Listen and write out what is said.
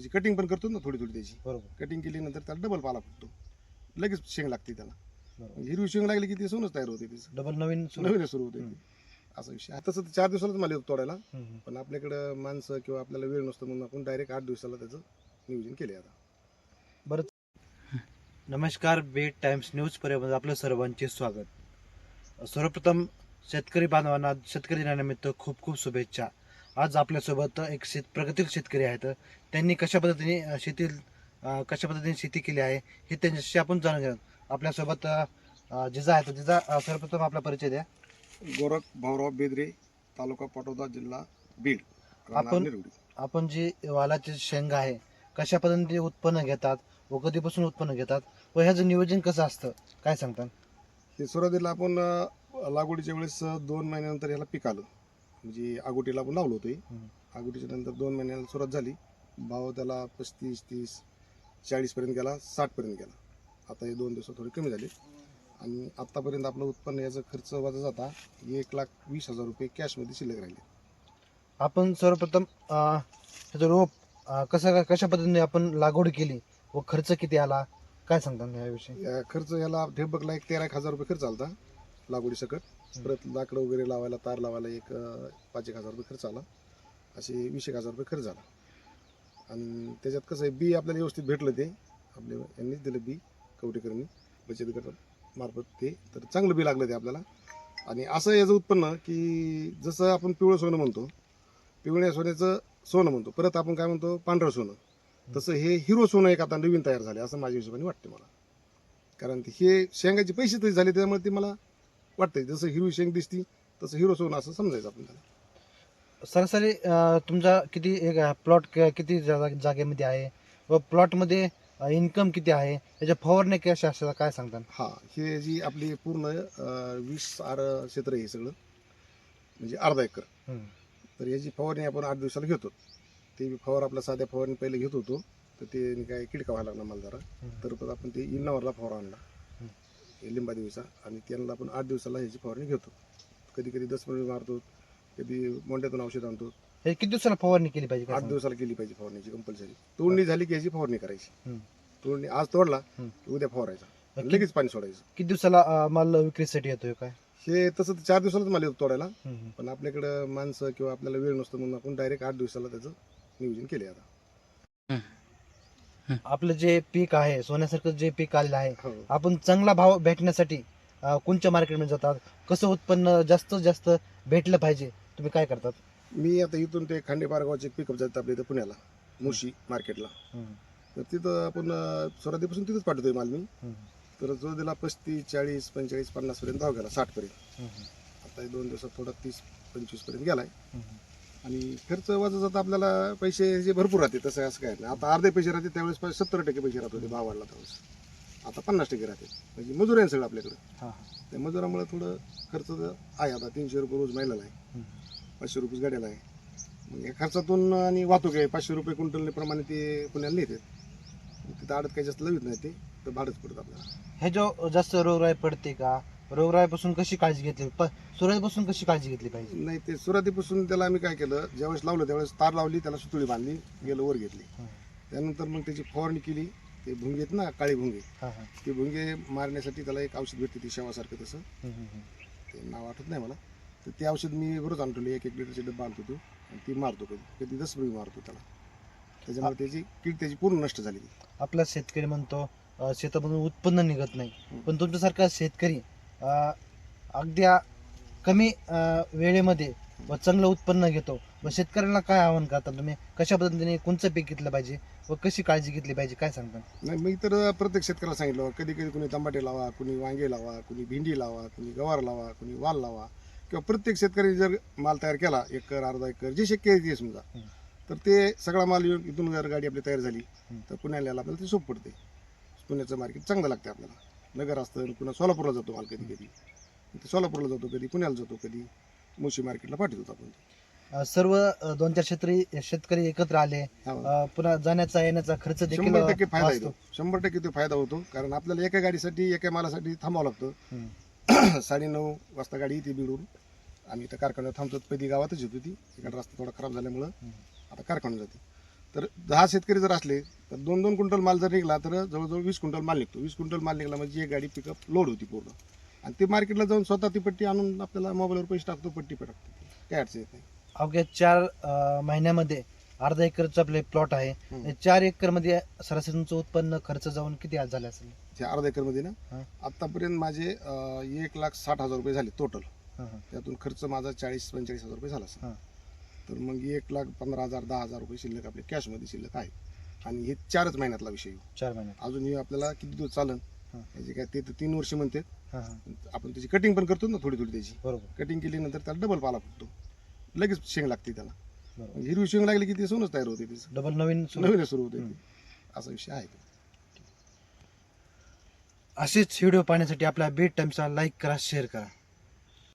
त्याची कटिंग पण करतो ना थोडी थोडी त्याची. बरोबर. कटिंग केल्यानंतर त्याला डबल पाला फुटतो. लगेच शेंग लागते त्याला. बरोबर. म्हणजे हिरवी शेंग लागली की ते सोनच तयार होते त्याचं. डबल नवीन सुरू. नवीन सुरू होते हम्म. असा विषय. आता तसं चार दिवसालाच मला येतो तोडायला. हम्म, हम्म. पण आपल्याकडं माणसं किंवा आपल्याला वेळ नसतो म्हणून आपण डायरेक्ट आठ दिवसाला त्याचं नियोजन केले आता. नमस्कार बेट टाइम्स न्यूज पर्यंत आपलं सर्वांचे स्वागत. सर्वप्रथम शेतकरी बांधवांना शेतकरी दिनानिमित्त खूप खूप शुभेच्छा. आज आपल्यासोबत एक शेत प्रगतील शेतकरी आहेत. त्यांनी कशा पद्धतीने अ, शेती अ, कशा पद्धतीने शेती केली आहे हे त्यांच्याशी आपण जाणून घेणार आपल्यासोबत जिजा आहेत जिजा सर्वप्रथम आपला परिचय द्या. गोरख भाऊराव बेदरे तालुका पाटोदा जिल्हा बीड आपण-. आपण जी वालाची शेंगा आहे कशा पद्धतीने उत्पन्न घेतात व कधीपासून उत्पन्न घेतात व ह्याचं नियोजन कसं असतं काय सांगतात हे सुरुवातीला आपण लागवडीच्या वेळेस दोन महिन्यानंतर याला पीक आलं. म्हणजे आगोटीला आपण लावलो होतो. आगोटीच्या नंतर दोन महिन्याला सुरुवात झाली. भाव त्याला पस्तीस तीस चाळीसपर्यंत गेला साठपर्यंत गेला. आता हे दोन दिवसात थोडे कमी झाले. आणि आत्तापर्यंत आपलं उत्पन्न याचा खर्च वजा जाता एक लाख वीस हजार रुपये कॅशमध्ये शिल्लक राहिले. आपण सर्वप्रथम अ, ह्याचं रोप कसं कशा पद्धतीने आपण लागवड केली व खर्च किती आला? काय सांगतात याविषयी? खर्च याला ठेबकला एक तेरा एक हजार रुपये खर्च आला लागवडी सकट. परत लाकडं वगैरे लावायला तार लावायला एक पाच एक हजार रुपये खर्च आला. असे वीस एक हजार रुपये खर्च झाला आणि त्याच्यात कसं आहे बी आपल्याला व्यवस्थित भेटलं ते. आपल्या यांनीच दिलं बी कवटेकरांनी बचत गट मार्फत ते. तर चांगलं बी लागलं ते आपल्याला. आणि असं याचं उत्पन्न की जसं आपण पिवळं सोनं म्हणतो पिवळ्या सोन्याचं सोनं म्हणतो. परत आपण काय म्हणतो पांढरं सोनं. तसं हे हिरो सोनं एक आता नवीन तयार झाले असं माझ्या हिशोबाने वाटते मला. कारण हे शेंगाचे पैसे तरी झाले त्यामुळे ते मला वाटतंय. जसं हिरवी शेंग दिसती तसं हिरो सोनं असं समजायचं आपण त्याला. सरासरी अ, तुमचा किती एक प्लॉट किती जागा- जागेमध्ये आहे? व प्लॉटमध्ये इन्कम किती आहे? याच्या फवारण्या कशा असतात काय सांगतात हा हे जी आपली पूर्ण अं, वीस आर क्षेत्र आहे हे सगळं म्हणजे अर्धा एकर. हम्म. तर याची फवारणी आपण आठ दिवसाला घेतो. ते फवार आपल्या साध्या फवारणी पहिले घेत होतो तर ते काय किडका व्हायला लागला मला जरा. तर आपण ते इन्नावरला फवारा आणला. हे लिंबादेवीचा आणि त्यांना आपण आठ दिवसाला ह्याची फवारणी घेतो. कधी कधी दस मिनिट मारतो कधी मोंड्यातून औषध आणतो. हे किती दिवसाला फवारणी केली पाहिजे आठ? दिवसाला केली पाहिजे फवारणीची कंपल्सरी तोडणी झाली की याची फवारणी करायची. तोडणी आज तोडला. की उद्या फवारायचा. लगेच पाणी सोडायचं. किती दिवसाला माल विक्रीसाठी येतोय काय? हे तसं तर चार दिवसालाच मला येतो तोडायला. पण आपल्याकडं माणसं किंवा आपल्याला वेळ नसतो म्हणून आपण डायरेक्ट आठ दिवसाला त्याचं नियोजन केले आता. आपलं जे पीक आहे सोन्यासारखं जे पीक आलेलं आहे हो. आपण चांगला भाव भेटण्यासाठी अ, कोणत्या मार्केटमध्ये जातात? कसं उत्पन्न जास्त जास्त भेटलं पाहिजे? तुम्ही काय करतात? मी आता इथून ते खांडेपार गावचे पिकअप जातात आपल्या इथं पुण्याला मुशी मार्केटला तर तिथं आपण अं, सुरुवातीपासून तिथंच पाठवतोय माल मी. तर जो दिला पस्तीस चाळीस पंचेचाळीस पन्नास पर्यंत भाव गेला साठ पर्यंत आता हे दोन दिवसात थोडा तीस पंचवीसपर्यंत गेलाय आणि खर्च वजा जाता आपल्याला पैसे जे भरपूर राहते तसं असं काय नाही. आता अर्धे पैसे राहते त्यावेळेस सत्तर टक्के पैसे राहत होते भाव वाढला त्यावेळेस. आता पन्नास टक्के राहते. म्हणजे मजूर आहे सगळं आपल्याकडे. हा. त्या मजुरामुळे थोडं खर्च आहे आता. तीनशे रुपये रोज महिन्याला आहे. पाचशे रुपये गाड्याला आहे. मग या खर्चातून आणि वाहतूक आहे पाचशे रुपये क्विंटलने प्रमाणे ते पुण्याला नेते. तिथं आडत काही जास्त लवित नाही ते तर भाडंच पडतं आपल्याला. हे जो जास्त रोगराई पडते का? रोगराईपासून कशी काळजी घेतली? प- सुरुवातीपासून कशी काळजी घेतली पाहिजे? नाही ते सुरुवातीपासून त्याला आम्ही काय केलं ज्यावेळेस लावलं त्यावेळेस तार लावली त्याला सुतळी बांधली गेलं वर घेतली. हं. त्यानंतर मग त्याची फवारणी केली ते भुंगे आहेत ना काळे भुंगे. हा, हा. ते भुंगे मारण्यासाठी त्याला एक औषध भेटते ती शेवासारखं तसं. हम्म, हम्म, हम्म. ते नाव आठवत नाही मला. तर ते औषध मी बरोच आणतो एक एक लिटरचे डब्बा आणतो तो आणि ती मारतो कधी कधी दस रुपये मारतो त्याला. त्याच्यामुळे त्याची कीड त्याची पूर्ण नष्ट झाली ती. आपला शेतकरी म्हणतो अं, शेतामधून उत्पन्न निघत नाही. हम्म. पण तुमच्यासारखा शेतकरी अं, अगदी आ- कमी वेळेमध्ये व चांगलं उत्पन्न घेतो. व शेतकऱ्यांना काय आवाहन करता तुम्ही? कशा पद्धतीने कोणचं पीक घेतलं पाहिजे? व कशी काळजी घेतली पाहिजे? काय सांगता? नाही मी तर प्रत्येक शेतकऱ्याला सांगितलं कधी कधी कुणी टमाटे लावा कुणी वांगे लावा कुणी भेंडी लावा कुणी गवार लावा कुणी वाल लावा. किंवा प्रत्येक शेतकरी जर माल तयार केला एकर अर्धा एकर जे शक्य आहे ते समजा. तर ते सगळा माल येऊन इथून जर गाडी आपली तयार झाली. तर पुण्याला यायला आपल्याला ते सोप पडते. पुण्याचं मार्केट चांगलं लागते आपल्याला. नगर असतं पुन्हा सोलापूरला जातो माल कधी कधी. ते सोलापूरला जातो कधी पुण्याला जातो कधी मुशी मार्केटला पाठवतो आपण. सर्व दोन चार शेतकरी शेतकरी एकत्र आले. पुन्हा जाण्याचा येण्याचा खर्च देखील शंभर टक्के फायदा. येतो. शंभर टक्के तो फायदा होतो. कारण आपल्याला एका गाडीसाठी एका मालासाठी थांबावं लागतं. हम्म. साडेनऊ वाजता गाडी येते बिडून आम्ही त्या कारखान्यात थांबतो. कधी गावातच येतो ती इकडे रस्ता थोडा खराब झाल्यामुळं. आता कारखान्यात जाते. तर दहा शेतकरी जर असले तर दोन दोन क्विंटल माल जर निघला तर जवळजवळ वीस क्विंटल माल निघतो वीस क्विंटल माल निघाला म्हणजे एक गाडी पिकअप लोड होती पूर्ण आणि ते मार्केटला जाऊन स्वतः ती पट्टी आणून आपल्याला मोबाईलवर पैसे टाकतो पट्टी पे टाकतो काय अडचण येत नाही अवघ्या चार अं, महिन्यामध्ये अर्धा एकरचं आपले प्लॉट आहे हम्म. या चार एकरमध्ये सरासरी तुमचं उत्पन्न खर्च जाऊन किती आज झाले असेल त्या अर्धा एकरमध्ये ना. आतापर्यंत माझे अं, एक लाख साठ हजार रुपये झाले टोटल हा, हा. त्यातून खर्च माझा चाळीस पंचेचाळीस हजार रुपये झाला असेल. हा. तर मग एक लाख पंधरा हजार दहा हजार रुपये शिल्लक आपले कॅशमध्ये शिल्लक आहे आणि हे चारच महिन्यातला विषय. चार महिन्यात. अजून हे आपल्याला किती दिवस चालन? हा. याचे काय ते तर तीन वर्ष म्हणते. हा, हा. आपण त्याची कटिंग पण करतो ना थोडी थोडी त्याची. बरोबर. कटिंग केल्यानंतर त्याला डबल पाला फुटतो. लगेच शेंग लागते त्याला. बरोबर. हिरवी शेंग लागली की ते सोनच तयार होते त्याचं. डबल नवीन सुरू. नवीन सुरू होते. ते. असा विषय आहे असेच व्हिडिओ पाहण्यासाठी आपल्या बीट टाइम्सला लाईक करा शेअर करा.